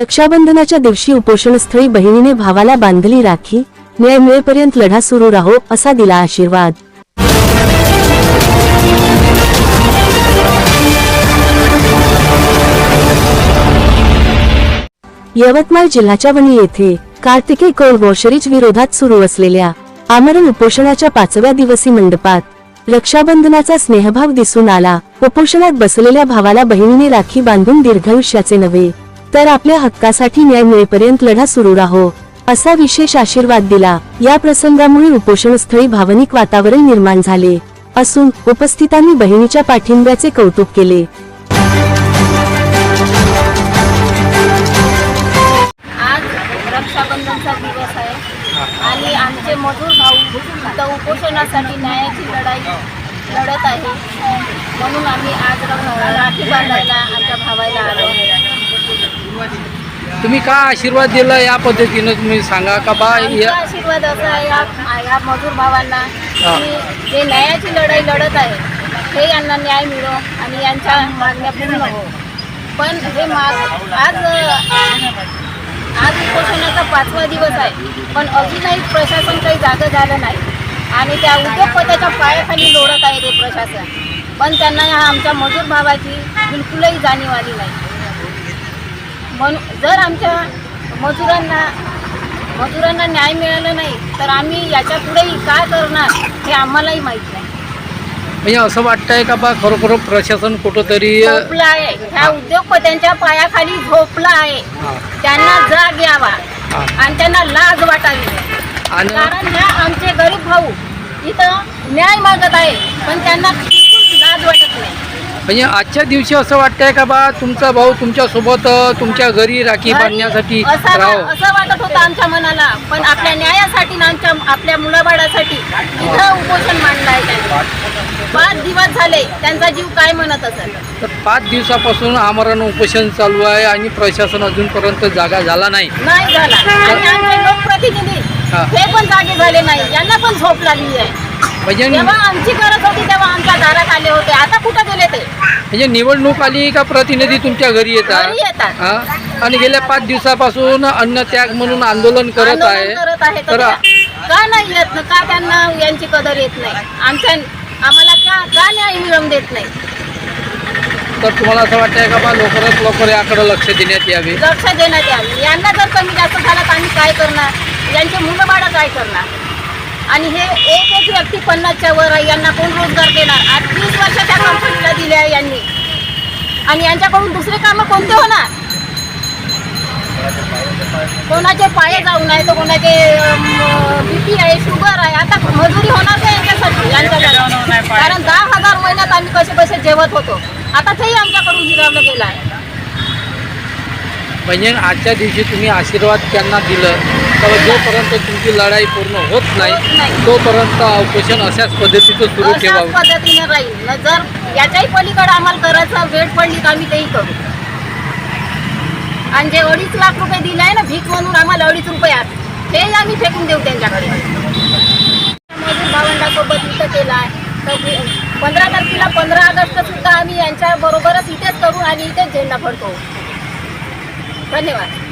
रक्षाबंधनाच्या दिवशी उपोषणस्थळी बहिणीने भावाला बांधली राखी न्याय मिळेपर्यंत लढा सुरू राहो असा दिला आशीर्वाद. यवतमाळ जिल्ह्याच्या वणी येथे कार्तिकी कौल वॉशरीज विरोधात सुरू असलेल्या आमरण उपोषणाच्या पाचव्या दिवसी मंडपात रक्षाबंधनाचा स्नेहभाव दिसून आला. उपोषणात बसलेल्या भावाला बहिणीने राखी बांधून दीर्घायुष्याचे नव्हे. तर आपल्या हक्कासाठी न्याय मिळेपर्यंत लढा सुरू राहो असा विशेष आशीर्वाद दिला. या प्रसंगामुळे उपोषणस्थळी भावनिक वातावरण निर्माण झाले. असून उपस्थितांनी बहिणीच्या पाठिंब्याचे कौतुक केले. आणि आमचे मजूर भाऊ इथं उपोषणासाठी न्यायाची लढाई लढत आहे. म्हणून आम्ही आज राखी बांधायला आमच्या भावायला आलो. तुम्ही का आशीर्वाद दिला या पद्धतीनं तुम्ही सांगा का बा? आमचा या आशीर्वाद असा आहे या या मजूर भावांना हा. की जे न्यायाची लढाई लढत आहे हे यांना न्याय मिळो आणि यांच्या मागण्या पूर्ण हो. पण हे माग आज आज उपोषणाचा पाचवा दिवस आहे पण अजूनही प्रशासन काही जागं झालं नाही आणि त्या उद्योगपत्याच्या पायाखाली लोळत आहे ते प्रशासन. पण त्यांना ह्या आमच्या मजूर भावाची बिलकुलही जाणीव आली नाही. म्हणून जर आमच्या मजुरांना मजुरांना न्याय मिळाला नाही तर आम्ही याच्या पुढेही काय करणार हे आम्हालाही माहीत नाही. म्हणजे असं वाटतंय का बा खरोखर प्रशासन कुठंतरी झोपला आहे. ह्या उद्योगपत्यांच्या पायाखाली झोपला आहे. त्यांना जाग यावा. आणि त्यांना लाज वाटावी. आणि कारण ह्या आमचे गरीब भाऊ इथं न्याय मागत आहे पण त्यांना बिलकुल लाज वाटत नाही. म्हणजे आजच्या दिवशी असं वाटतंय का बा तुमचा भाऊ तुमच्यासोबत अ, तुमच्या घरी राखी बांधण्यासाठी असं राहो. असं वाटत होतं आमच्या मनाला पण आपल्या न्यायासाठी ना आमच्या आपल्या मुलाबाळासाठी इथं उपोषण मांडलं आहे त्यांनी. पाच दिवस झाले त्यांचा जीव काय म्हणत असेल? तर पाच दिवसापासून आमरण उपोषण चालू आहे आणि प्रशासन अजूनपर्यंत जागा झाला नाही. नाही झाला. आणि आमचे लोकप्रतिनिधी हा. हे पण जागे झाले नाही. यांना पण झोप लागली आहे. म्हणजे जेव्हा आमची गरज होती तेव्हा आमच्या दारात आले होते. आता कुठं गेले ते? म्हणजे निवडणूक आली का प्रतिनिधी तुमच्या घरी येतात? घरी येतात. हा? आणि गेल्या पाच दिवसापासून अन्नत्याग म्हणून आंदोलन करत आंदोलन आहे. करत आहे. तर तर का नाही येत? ना का त्यांना यांची कदर येत नाही? आमच्या आम्हाला का का न्याय मिळवून देत नाही? तर तुम्हाला असं वाटतंय का बा लवकरात लवकर याकडे लक्ष देण्यात यावे? लक्ष देण्यात यावी. यांना जर कमी जास्त झालं तर आम्ही काय करणार? यांचे मुलं बाळं काय करणार? आणि हे एक एक व्यक्ती पन्नासच्या वर आहे यांना कोण रोजगार देणार? आज तीस वर्ष त्या कंपनीला दिले आहे यांनी. आणि यांच्याकडून दुसरे कामं कोणते होणार? कोणाचे पाय जाऊन आहे तर कोणाचे बीपी आहे शुगर आहे आता मजुरी होणार का यांच्यासाठी? यांच्याकडे कारण दहा हजार महिन्यात आम्ही कसे कसे जेवत होतो. आता तेही आमच्याकडून हिरावलं गेलं आहे. म्हणजे आजच्या दिवशी तुम्ही आशीर्वाद त्यांना दिलं. तर जोपर्यंत तुमची लढाई पूर्ण होत नाही. तोपर्यंत उपोषण अशाच पद्धतीचं सुरू ठेवावं. पद्धतीने राहील. जर याच्याही पलीकडे आम्हाला करायचं वेळ पडली तर आम्ही तेही करू. आणि जे अडीच लाख रुपये दिले आहे ना भीक म्हणून आम्हाला अडीच रुपयात हे आम्ही फेकून देऊ त्यांच्याकडे. मजूर भावंडासोबत इथं केला आहे. तर पंधरा तारखेला पंधरा ऑगस्ट सुद्धा आम्ही यांच्या बरोबरच इथेच करू आणि इथेच झेंडा फडकवू. धन्यवाद.